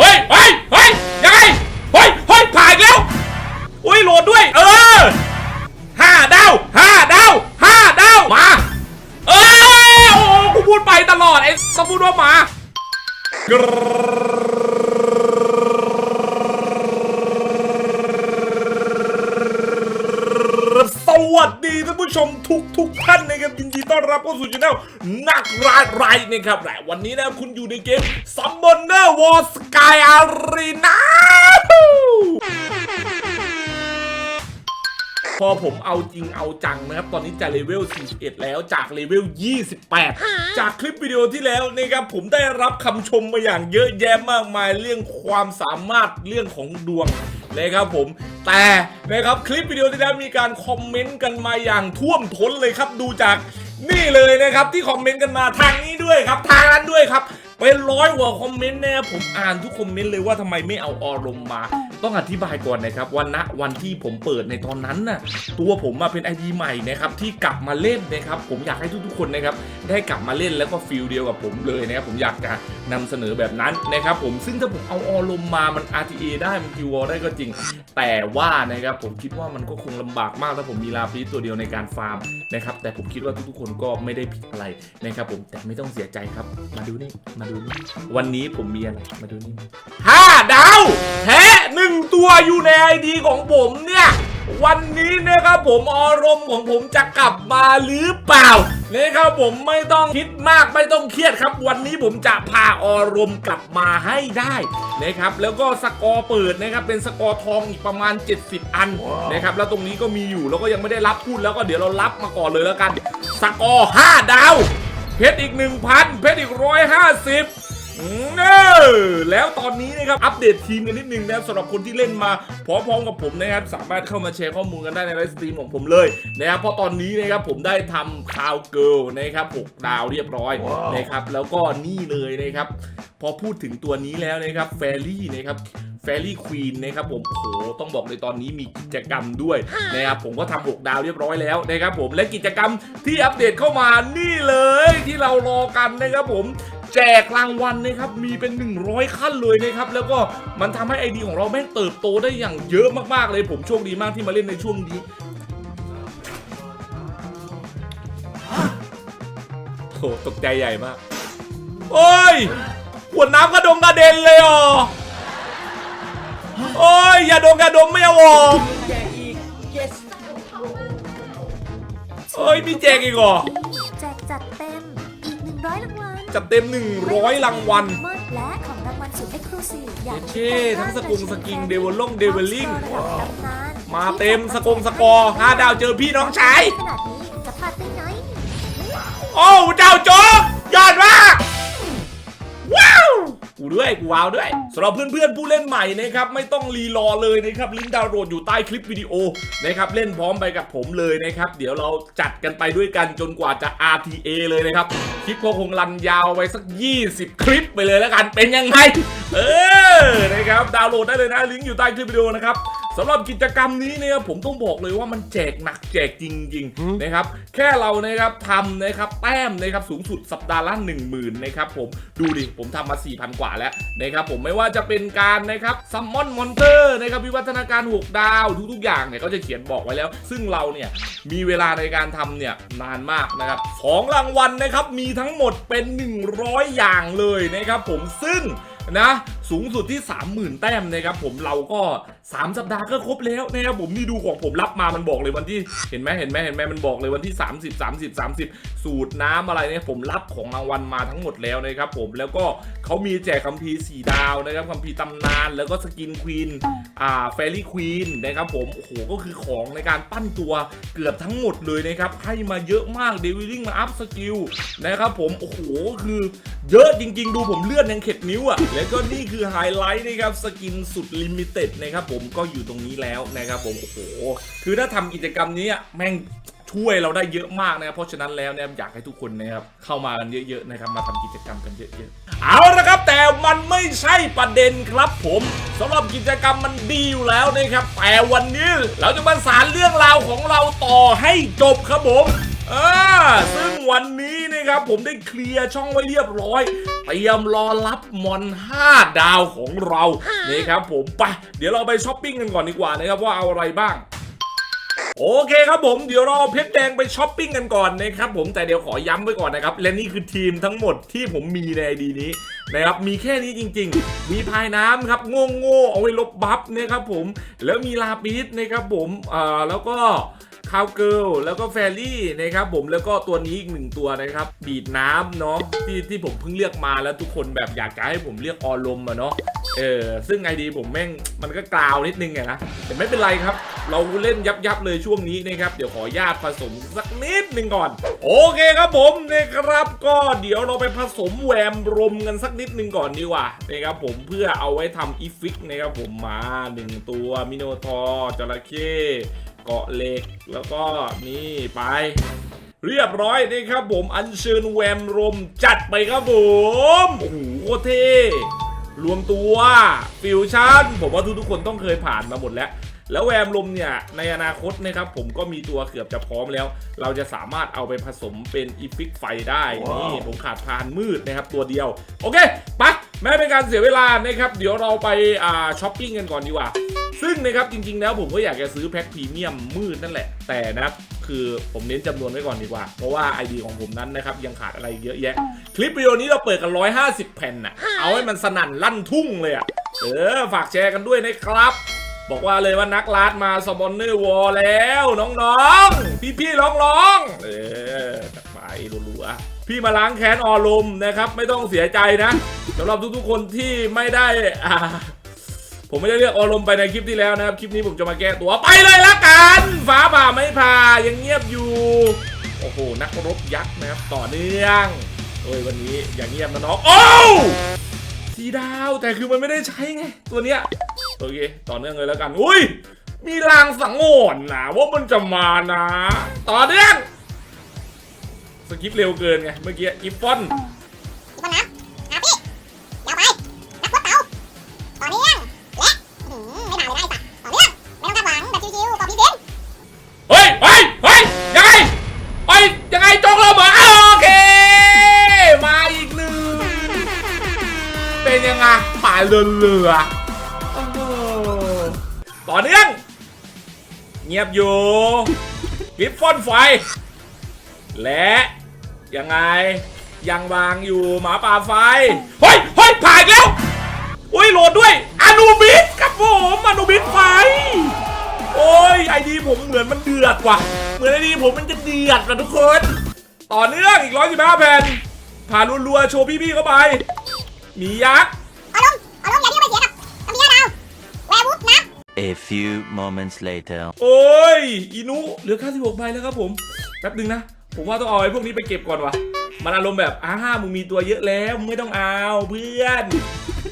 เฮ้ยเฮ้ยเฮ้ยยังไงเฮ้ยเฮ้ยผ่านอีกแล้วอุ้ยโหลดด้วย เออห้าดาวห้าดาวห้าดาวมา เออโอ้โหกูพูดไปตลอดไอ้ต้องพูดว่ามา สวัสดีท่านผู้ชมทุกทุกท่านนะครับยินดีต้อนรับเข้าสู่ช anel นักรายไรนะครับและวันนี้นะคุณอยู่ในเกมซัมเบิลเนอร์วอร์ Summoner War Sky Arena พอผมเอาจริงเอาจังนะครับ ตอนนี้จะเลเวล 41 แล้วจากเลเวล 28 จากคลิปวิดีโอที่แล้วนะครับผมได้รับคำชมมาอย่างเยอะแยะมากมายเรื่องความสามารถเรื่องของดวงนะครับผมแต่นะครับคลิปวิดีโอที่แล้วมีการคอมเมนต์กันมาอย่างท่วมท้นเลยครับดูจากนี่เลยนะครับที่คอมเมนต์กันมาทางนี้ด้วยครับ ทางนั้นด้วยครับ เป็นร้อยกว่าคอมเมนต์นะผมอ่านทุกคอมเมนต์เลยว่าทำไมไม่เอาออรมมา ต้องอธิบายก่อนนะครับวันณวันที่ผมเปิดในตอนนั้นน่ะตัวผมมาเป็นไอดีใหม่นะครับที่กลับมาเล่นนะครับผมอยากให้ทุกๆคนนะครับได้กลับมาเล่นแล้วก็ฟิลเดียวกับผมเลยนะครับผมอยากจะนำเสนอแบบนั้นนะครับผมซึ่งถ้าผมเอาออรมมามัน RTA ได้มันคิวได้ก็จริง แต่ว่านะครับผมคิดว่ามันก็คงลำบากมากถ้าผมมีลาปิสตัวเดียวในการฟาร์มนะครับแต่ผมคิดว่าทุกๆคนก็ไม่ได้ผิดอะไรนะครับผมแต่ไม่ต้องเสียใจครับมาดูนี่มาดูนี่วันนี้ผมมีอะไรมาดูนี่ห้าดาวแท้หนึ่งตัวอยู่ในไอดีของผมเนี่ย วันนี้นะครับผมอารมณ์ของผมจะกลับมาหรือเปล่านะครับผมไม่ต้องคิดมากไม่ต้องเครียดครับ วันนี้ผมจะพาอารมณ์กลับมาให้ได้นะครับแล้วก็สกอร์เปิดนะครับเป็นสกอร์ทองอีกประมาณ 70 อันนะครับแล้วตรงนี้ก็มีอยู่แล้วก็ยังไม่ได้รับพูดแล้วก็เดี๋ยวเรารับมาก่อนเลยแล้วกัน สกอร์5ดาว เพชรอีก 1,000 เพชรอีก 150อืมเออแล้วตอนนี้นะครับ อัปเดตทีมกันนิดนึงนะครับสำหรับคนที่เล่นมาพร้อมๆกับผมนะครับ สามารถเข้ามาแชร์ข้อมูลกันได้ในไลฟ์สตรีมของผมเลยนะครับเพราะตอนนี้นะครับผมได้ทำคาวเกิลนะครับ6ดาวเรียบร้อยนะครับแล้วก็นี่เลยนะครับพอพูดถึงตัวนี้แล้วนะครับแฟรี่นะครับ แฟรี่ควีนนะครับผมโอ้โหต้องบอกเลยตอนนี้มีกิจกรรมด้วยนะครับผมก็ทำ6ดาวเรียบร้อยแล้วนะครับผมและกิจกรรมที่อัปเดตเข้ามานี่เลยที่เรารอกันนะครับผมแจกรางวัลนะครับ มีเป็น 100 ขั้นเลยนะครับ แล้วก็มันทำให้ไอดีของเราแม่งเติบโตได้อย่างเยอะมากๆเลย ผมโชคดีมากที่มาเล่นในช่วงนี้โหตกใจใหญ่มาก โอ้ยขวดน้ำกระดงกระเด็นเลยอะ โอ้ยอย่าดมอย่าดมไม่เอาออกแจกอีก yes เอ้ยมีแจกอีกเหรอ แจกจัดเต็ม อีก 100รางวัลจัดเต็ม 100รางวัลมืดและของรางวัลสุดเอ็กซ์คลูซีฟอย่างเช่ทั้งสกุลสกิงเดวลงเดวลลิงระดับตำนานมาเต็มสกงสกอร์ห้าดาวเจอพี่น้องชายขนาดนี้จะพลาดได้ไงโอ้เจ้าโจ๊กยอดมากว้าว กูด้วยกูว้าวด้วยสำหรับเพื่อนๆผู้เล่นใหม่นะครับไม่ต้องรีรอเลยนะครับลิงก์ดาวน์โหลดอยู่ใต้คลิปวิดีโอนะครับเล่นพร้อมไปกับผมเลยนะครับเดี๋ยวเราจัดกันไปด้วยกันจนกว่าจะ RTA เลยนะครับคลิปก็คงรันยาวไปสัก 20 คลิปไปเลยแล้วกันเป็นยังไงเออนะครับดาวน์โหลดได้เลยนะลิงก์อยู่ใต้คลิปวิดีโอนะครับ สำหรับกิจกรรมนี้เนี่ยผมต้องบอกเลยว่ามันแจกหนักแจกจริงๆนะครับแค่เรานะครับทำนะครับแต้มนะครับสูงสุดสัปดาห์ละ1 0,000นะครับผมดูดิผมทำมา 4,000 กว่าแล้วนะครับผมไม่ว่าจะเป็นการนะครับซัมมอนมอนเตอร์นะครับวิวัฒนาการ 6 ดาวทุกๆอย่างเนี่ยก็จะเขียนบอกไว้แล้ว ซึ่งเราเนี่ยมีเวลาในการทำเนี่ยนานมากนะครับของรางวัลนะครับมีทั้งหมดเป็น 100 อย่างเลยนะครับผมซึ่งนะ สูงสุดที่ 30,000 แต้มนะครับผมเราก็ 3 สัปดาห์ก็ครบแล้วนะครับผมนี่ดูของผมรับมามันบอกเลยวันที่เห็นไหมเห็นไหมเห็นไหมมันบอกเลยวันที่ 30 30 30 สูตรน้ำอะไรเนี่ยผมรับของรางวัลมาทั้งหมดแล้วนะครับผมแล้วก็เขามีแจกคัมภีร์4ดาวนะครับคัมภีร์ตำนาน แล้วก็สกินควีนอ่าเฟรี่ควีนนะครับผมโอ้โหก็คือของในการปั้นตัวเกือบทั้งหมดเลยนะครับให้มาเยอะมากเดวิลลิ่งมาอัพสกิลนะครับผมโอ้โหคือเยอะจริง ๆ ดูผมเลือนยังเข็ดนิ้วอะ่ะแล้วก็นี่คือือไฮไลท์นะครับสกินสุดลิมิเต็ดนะครับผมก็อยู่ตรงนี้แล้วนะครับผมโอ้โหคือถ้าทำกิจกรรมนี้แม่งช่วยเราได้เยอะมากนะครับเพราะฉะนั้นแล้วเนี่ยอยากให้ทุกคนนะครับเข้ามากันเยอะๆนะครับมาทำกิจกรรมกันเยอะๆเอาละครับแต่มันไม่ใช่ประเด็นครับผมสำหรับกิจกรรมมันดีอยู่แล้วนะครับแต่วันนี้เราจะมาสารเรื่องราวของเราต่อให้จบครับผม อ่าซึ่งวันนี้นะครับผมได้เคลียร์ช่องไว้เรียบร้อยเตรียมรอรับมอน 5 ดาวของเรานะครับผมไปเดี๋ยวเราไปช้อปปิ้งกันก่อนดีกว่านะครับว่าเอาอะไรบ้างโอเคครับผมเดี๋ยวเราเพชรแดงไปช้อปปิ้งกันก่อนนะครับผมแต่เดี๋ยวขอย้ำไว้ก่อนนะครับและนี่คือทีมทั้งหมดที่ผมมีในไอดีนี้นะครับมีแค่นี้จริง ๆ มีพายน้ำครับโง่โง่เอาไว้ลบบัฟนะครับผมแล้วมีลาปิสนะครับผมอ่าแล้วก็ คาวเกิลแล้วก็แฟรี่นะครับผมแล้วก็ตัวนี้อีกหนึ่งตัวนะครับบีดน้ำเนาะที่ที่ผมเพิ่งเลือกมาแล้วทุกคนแบบอยากจะให้ผมเรียกออลมอะเนาะเออซึ่งไอดีผมแม่งมันก็กล่าวนิดนึงอะนะแต่ไม่เป็นไรครับ เราเล่นยับยับเลยช่วงนี้นะครับเดี๋ยวขอญาตผสมสักนิดหนึ่งก่อน โอเคครับผมนะครับ ก็เดี๋ยวเราไปผสมแวมรมกันสักนิดหนึ่งก่อนดีกว่านะครับผมเพื่อเอาไว้ทำอีฟิกนะครับผมมาหนึ่งตัวมิโนทอร์จระเข้ เกาะเหล็กแล้วก็นี่ไป เรียบร้อยนะครับผมอัญเชิญแวมรมจัดไปครับผมโอ้โหโคตรเท่รวมตัวฟิวชั่น ผมว่าทุกๆคนต้องเคยผ่านมาหมดแล้วแล้วแวมลมเนี่ยในอนาคตนะครับผมก็มีตัวเกือบจะพร้อมแล้ว เราจะสามารถเอาไปผสมเป็นอีฟิกไฟได้ นี่ผมขาดพานมืดนะครับตัวเดียว โอเคไปะ ไม่เป็นการเสียเวลานะครับเดี๋ยวเราไปอ่าช้อปปิ้งกันก่อนดีกว่า ซึ่งนะครับจริงๆแล้วผมก็อยากจะซื้อแพ็คพรีเมียมมืดนั่นแหละ แต่นะครับคือผมเน้นจำนวนไว้ก่อนดีกว่า เพราะว่า ID ของผมนั้นนะครับยังขาดอะไรเยอะแยะ คลิปวิดีโอนี้เราเปิดกัน 150 แผ่นน่ะ เอาให้มันสนั่นลั่นทุ่งเลยอะ เออ ฝากแชร์กันด้วยนะครับ บอกว่าเลยว่านักลาดมาสปอนเนอร์วอลแล้วน้องๆ พี่ๆร้องๆ เออไปรัวๆ พี่มาล้างแค้นออลมนะครับ ไม่ต้องเสียใจนะสำหรับทุกๆคนที่ไม่ได้อ่าผมไม่ได้เรียกอารมณ์ไปในคลิปที่แล้วนะครับ คลิปนี้ผมจะมาแก้ตัวไปเลยละกันฟ้าผ่าไม่ผ่ายังเงียบอยู่ โอ้โห นักรบยักษ์นะครับ ต่อเนื่องโอ้ยวันนี้อย่างเงียบนะน้องโอ้สีดาวแต่คือมันไม่ได้ใช้ไง ตัวเนี้ยโอเคต่อเนื่องเลยแล้วกัน อุ้ยมีลางสังหรณ์นะว่ามันจะมานะ ต่อเนื่อง สกิปเร็วเกินไงเมื่อกี้อีฟอน อีกคนน้ำน้ำพี่ยาวไป นักพดเตาต่อเนื่องและอื้อหือไม่ผ่านเลยนะไอ้สัตว์ต่อเนื่องไม่ต้องคาดหวังแบบชิวๆปอบพี่เซนเฮ้ยเฮ้ยเฮ้ยยังไงเฮ้ยยังไงจงเราเหมือนโอเค มาอีกหนึ่งเป็นยังไงผ่านเรือเรือโอ้โหต่อเนื่อง เงียบอยู่กริฟฟอนไฟ และ ยังไง ยังวางอยู่หมาป่าไฟ เฮ้ยเฮ้ยผ่านอีกแล้ว อุ้ยโหลดด้วยอนูบิสครับผมอนูบิสไฟ โอ้ยไอดีผมเหมือนมันเดือดว่ะ เหมือนไอดีผมมันจะเดือดนะทุกคน ต่อเนื่องอีกร้อยสิบห้าแผ่น ผ่านรัวๆโชว์พี่ๆเข้าไปหมียักษ์อารมณ์อารมณ์อย่าที่เอาไปเสียกับตำเนียดาวแวร์วูฟนะ A few moments later. โอ้ยอีนุเหลือแค่สิบหกใบแล้วครับผม แป๊บนึงนะ ผมว่าต้องเอาไอ้พวกนี้ไปเก็บก่อนว่ะมันอารมณ์แบบอ้ามึงมีตัวเยอะแล้วมึงไม่ต้องเอาเพื่อน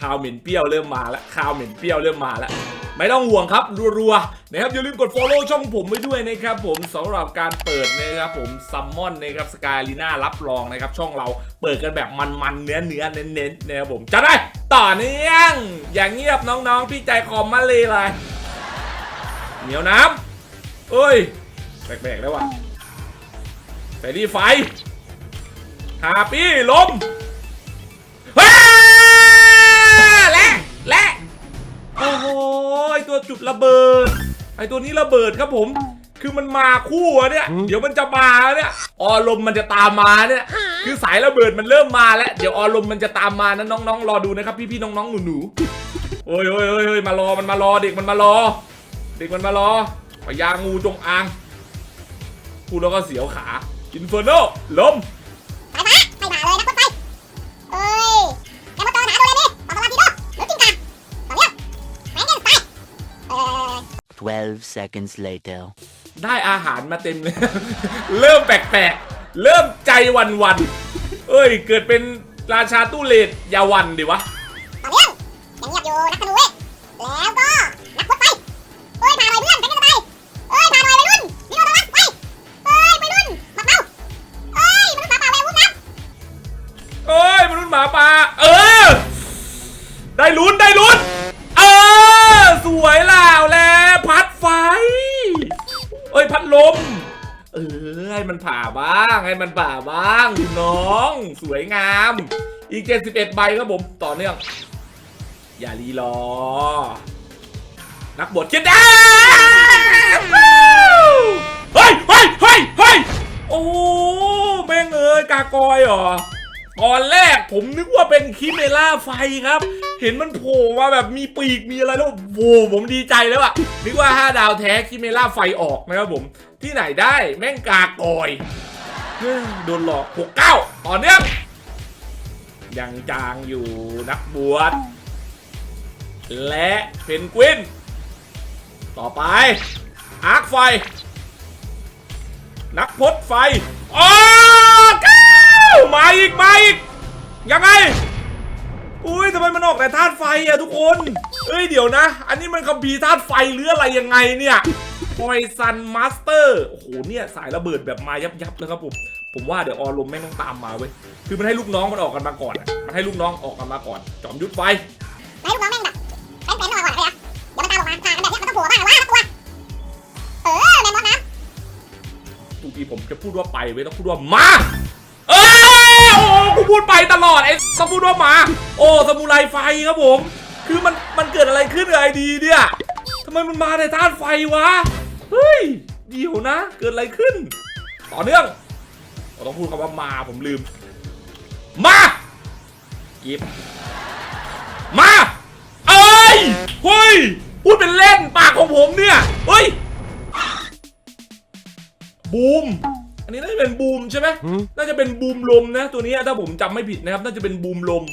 ข้าวเหม็นเปรี้ยวเริ่มมาแล้วข้าวเหม็นเปรี้ยวเริ่มมาแล้วไม่ต้องห่วงครับรัวๆนะครับอย่าลืมกด follow ช่องผมไว้ด้วยนะครับผมสำหรับการเปิดนะครับผมซัมมอนนะครับสกายลีน่ารับรองนะครับช่องเราเปิดกันแบบมันๆเนื้อเนื้อๆเน้นๆนะครับผมจะได้ต่อเนื่องอย่างเงียบน้องๆ พี่ใจคอมมาเลยเลยเหนียวน้ำเอ้ยแปลกๆแล้วว่ะ ไปดีไฟฮาปี้ลมเฮ้ยและและโอ้โหไอตัวจุดระเบิด ไอตัวนี้ระเบิดครับผม คือมันมาคู่อะเนี่ย เดี๋ยวมันจะมาเนี่ยออลมมันจะตามมาเนี่ย คือสายระเบิดมันเริ่มมาแล้ว เดี๋ยวออลมมันจะตามมานะน้องๆ รอดูนะครับ พี่ๆ น้องๆ หนูๆ โอ้ยโอ้ยโอ้ยโอ้ยมารอ มันมารอ เด็กมันมารอ เด็กมันมารอพญางูจงอางพูดแล้วก็เสียวขา อินเฟอร์โนลมสายฟ้าไม่ผ่านเลยนักพดไฟเอ้ยแอมเบอร์เตอร์หาตัวเลยนี่ต่อตลาดทีโดหรือจิงกาต่อเนื่องแมงเกนสไตล์เอ่อ12 seconds later. ได้อาหารมาเต็มเลย เริ่มแปลกๆ เริ่มใจวันวันๆเอ้ย เกิดเป็นราชาตู้เลดอยาหวันดิวะ ให้มันผ่าบ้างคุณน้อง สวยงาม อีก 71 ใบครับผมต่อเนื่อง อย่ารีรอ นักบวชคิดได้เฮ้ยเฮ้ยเฮ้ยเฮ้ยโอ้แม่งเอ้ยกากอยเหรอตอนแรกผมนึกว่าเป็นคิเมล่าไฟครับ เห็นมันโผล่มาแบบมีปีกมีอะไรแล้วโว้ผมดีใจแล้วอะนึกว่า 5 ดาวแท้คิเมล่าไฟออกนะครับผม ที่ไหนได้แม่งกากอย โดนหลอก69ต่อเนื่องยังจางอยู่นักบวชและเพนกวิน ต่อไป อาร์คไฟ นักพจน์ไฟโอ๋อก้าวมาอีก มาอีก ยังไง อุ้ยทำไมมันออกแต่ธาตุไฟอะทุกคน เอ้ย เดี๋ยวนะ อันนี้มันคัมภีร์ธาตุไฟหรืออะไรยังไงเนี่ย พอยซันมาสเตอร์โอ้โหเนี่ยสายระเบิดแบบมายับยับๆเลยครับผมผมว่าเดี๋ยวออลมแม่งต้องตามมาเว้ยคือมันให้ลูกน้องมันออกกันมาก่อนอะมันให้ลูกน้องออกกันมาก่อน จอมยุทธไฟให้ลูกน้องแม่งแบบเป็นๆออกมาก่อนเลยนะเดี๋ยวมันตามออกมาผ่ากันแบบเนี้ยมันต้องโผล่บ้างวะสักตัวเออแมนมอสน้ำทุกทีผมจะพูดว่าไปไว้ต้องพูดว่ามาเออโอ้กูพูดไปตลอดไอ้ต้องพูดว่ามาโอ้สมุไรไฟครับผม คือมันมันเกิดอะไรขึ้นกับไอดีเนี่ยทำไมมันมาในธาตุไฟวะ เฮ้ยเดี๋ยวนะ เกิดอะไรขึ้น ต่อเนื่องเราต้องพูดคำว่ามาผมลืม มากิบมาเอ้ยเฮ้ยพูดเป็นเล่นปากของผมเนี่ยเฮ้ยบูมอันนี้น่าจะเป็นบูมใช่ไหมน่าจะเป็นบูมลมนะ ตัวนี้ถ้าผมจำไม่ผิดนะครับ น่าจะเป็นบูมลม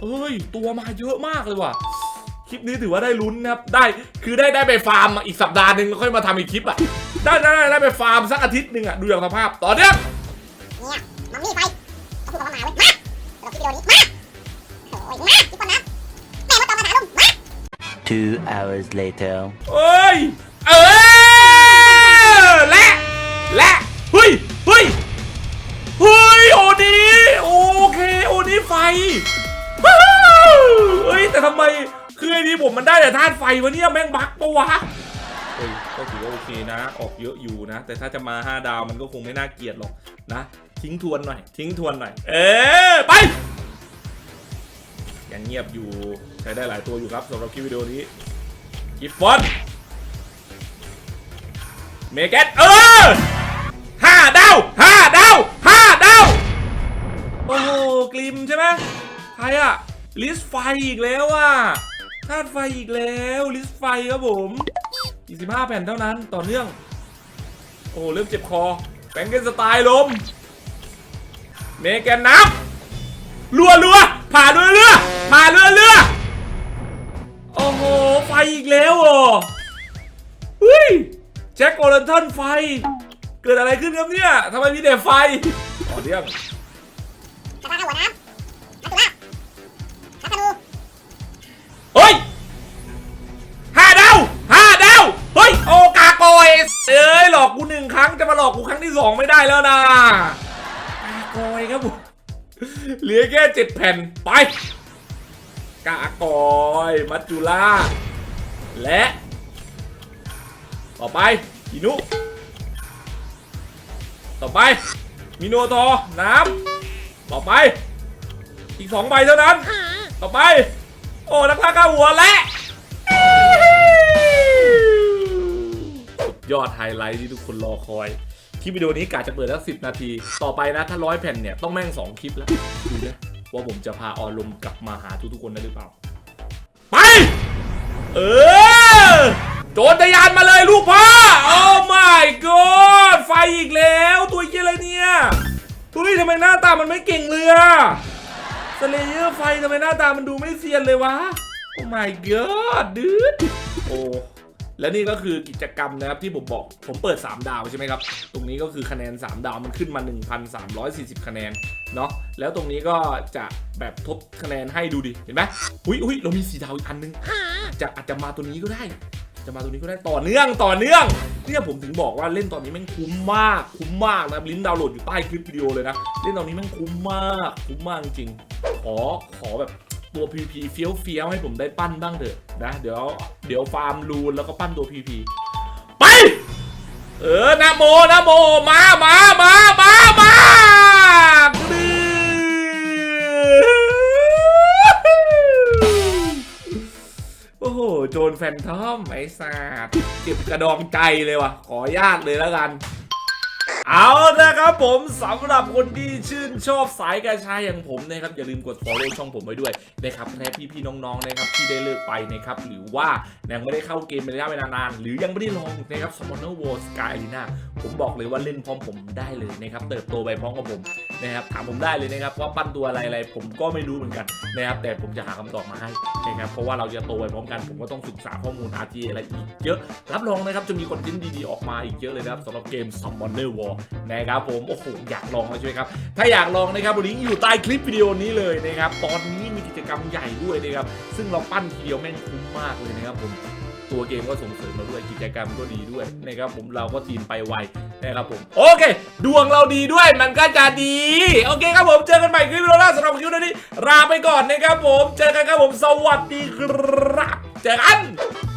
เอ้ย ตัวมาเยอะมากเลยว่ะค ลิปนี้ถือว่าได้ลุ้นนะครับ ได้คือได้ได้ไปฟาร์มอะอีกสัปดาห์หนึ่งแล้วค่อยมาทำอีกคลิปอะได้ได้ได้ได้ไปฟาร์มสักอาทิตย์หนึ่งอะ ดูอย่างสภาพต่อเนื่องเนี่ยมัมมี่ไฟเอาพูดคำว่ามาเว้ยมาเราคลิปวิดีโอนี้มาโอ้ยมาทุกคนนะแม่มดจอมคาถาลุงมา Two hours later. เอ้ย เออ ผมมันได้แต่ธาตุไฟวะเนี่ยแม่งบักปะวะเฮ้ยก็ถือว่าโอเคนะ ออกเยอะอยู่นะ แต่ถ้าจะมา 5 ดาวมันก็คงไม่น่าเกลียดหรอกนะ ทิ้งทวนหน่อย ทิ้งทวนหน่อย เออไปยังเงียบอยู่ใช้ได้หลายตัวอยู่ครับสำหรับคลิปวิดีโอนี้กิฟฟอนเมแกตเออห้าดาวห้าดาวห้าดาวโอ้โหกลิมใช่ไหมใครอะลิสไฟอีกแล้วอะ ธาตุไฟอีกแล้วลิสไฟครับผม25แผ่นเท่านั้นต่อเนื่อง โอ้เริ่มเจ็บคอแบงเกนสไตล์ลมเมแกนน้ำรัวรัวผ่าเรือเรือผ่าเรือเรือโอ้โหไฟอีกแล้วเหรอเฮ้ยแจ็คโอเลนทันไฟ เกิดอะไรขึ้นครับเนี่ยทำไมมีแต่ไฟต่อเนื่อง องที่สองไม่ได้แล้วนะกาโกยครับผมเหลือแค่เจ็ดแผ่นไป กากอยมัจจุรา และ ต่อไปอินุ ต่อไป มิโนทอน้ำต่อไป อีกสองใบเท่านั้น ต่อไป โอ้นักล่าข้าหัวและยอดไฮไลท์ที่ทุกคนรอคอย คลิปวิดีโอนี้กะจะเปิดสักสินาที ต่อไปนะถ้าร้อยแผ่นเนี่ยต้องแม่งสองคลิปแล้วดูนะว่าผมจะพาออลมกลับมาหาทุกๆคนได้หรือเปล่า ไป เออ โจรทยานมาเลยลูกพ่อ โอ้ my god ไฟอีกแล้ว ตัวเยี่ยอะไรเนี่ยเฮ้ทำไมหน้าตามันไม่เก่งเลยอะสเลเยอร์ไฟทำไมหน้าตามันดูไม่เซียนเลยวะ โอ้ my god ดืดโอ้ และนี่ก็คือกิจกรรมนะครับที่ผมบอกผมเปิด 3 ดาวใช่ไหมครับ ตรงนี้ก็คือคะแนน 3 ดาวมันขึ้นมา 1,340 คะแนนเนาะแล้วตรงนี้ก็จะแบบทบคะแนนให้ดูดิเห็นไหมอุ้ยอุ้ยเรามีสีดาวอีกอันนึงจะอาจจะมาตัวนี้ก็ได้ จะมาตัวนี้ก็ได้ต่อเนื่องต่อเนื่องเนี่ยผมถึงบอกว่าเล่นตอนนี้แม่งคุ้มมากคุ้มมากนะลิงก์ดาวน์โหลดอยู่ใต้คลิปวิดีโอเลยนะเล่นตอนนี้แม่งคุ้มมากคุ้มมากจริงขอขอแบบ ตัว PP เฟี้ยวเฟี้ยวให้ผมได้ปั้นบ้างเถอะนะ เดี๋ยวเดี๋ยวฟาร์มรูนแล้วก็ปั้นตัว PP ไป เออนะโมนะโมมามามามามาโอ้โห โจรแฟนทอมไอ้สัตว์เก็บกระดองใจเลยว่ะ ขออนุญาตเลยแล้วกัน เอานะครับผมสำหรับคนที่ชื่นชอบสายกระชายอย่างผมนะครับอย่าลืมกด follow ช่องผมไว้ด้วยนะครับและพี่ๆน้องๆนะครับที่ได้เลิกไปนะครับหรือว่ายังไม่ได้เข้าเกมเป็นระยะเวลานาน หรือยังไม่ได้ลองนะครับ Summoner War Sky Arena ผมบอกเลยว่าเล่นพร้อมผมได้เลยนะครับเติบโตไปพร้อมกับผมนะครับถามผมได้เลยนะครับว่าปั้นตัวอะไรอะไรผมก็ไม่รู้เหมือนกันนะครับแต่ผมจะหาคำตอบมาให้นะครับเพราะว่าเราจะโตไปพร้อมกันผมก็ต้องศึกษาข้อมูล RT อะไรอีกเยอะรับรองนะครับจะมีคอนเทนต์ดีๆออกมาอีกเยอะเลยนะครับสำหรับเกม Summoner War นะครับผมโอ้โหอยากลองแล้วใช่ไหมครับ ถ้าอยากลองนะครับลิงก์อยู่ใต้คลิปวิดีโอนี้เลยนะครับตอนนี้มีกิจกรรมใหญ่ด้วยนะครับซึ่งเราปั้นทีเดียวแม่งคุ้มมากเลยนะครับผมตัวเกมก็ส่งเสริมเราด้วยกิจกรรมก็ดีด้วยนะครับผมเราก็ทีมไปไวนะครับผม โอเค ดวงเราดีด้วยมันก็จะดี โอเคครับผมเจอกันใหม่คลิปวิดีโอหน้าสำหรับคลิปนี้ลาไปก่อนนะครับผมเจอกันครับผมสวัสดีครับ เจอกัน